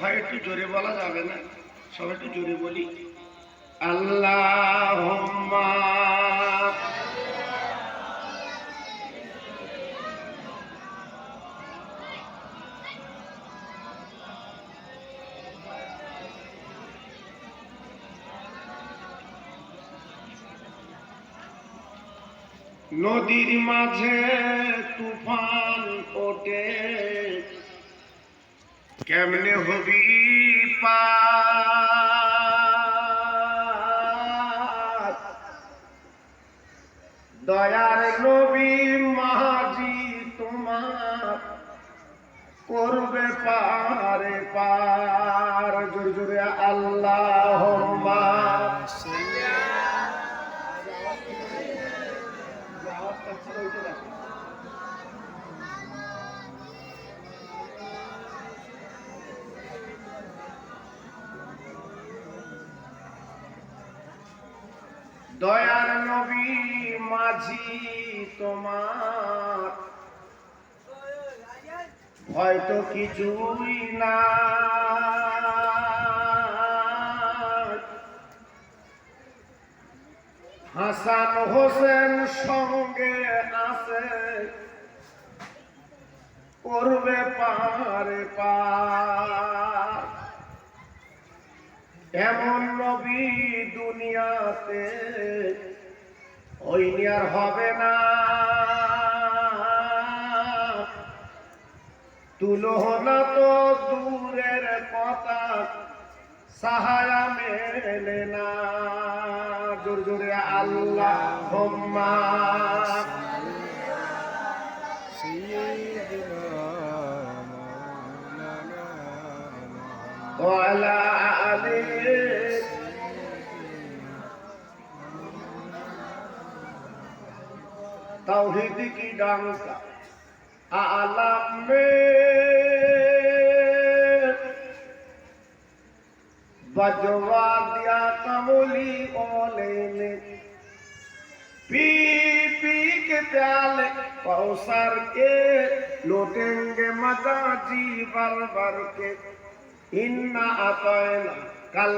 ভাই একটু জোরে বলা যাবে না? সবাই একটু জোরে বলি। আল্লাহ নদীর মাঝে তুফান ওঠে। কেমনে হবি দয়ার নবী মাঝি তোমার করবে পারে পার। জোরে জোরে আল্লাহ দয়ার নবী মাঝি তোমার। হয়তো কিছুই না। হাসান হোসেন সঙ্গে আছে করবে পারে পার। এমন নবী দুনিয়াতে ওই আর হবে না। তুলনা তো দূরের কথা সাহারা মেলে না। জোর জোরে আল্লাহ হোম্মা ওয়ালা तौहीद की डांका आलम में बजवा दिया कमली ओले ने पी पी के प्याले कौसर के लौटेंगे मजा जी भर भर के इन्ना अतैना कल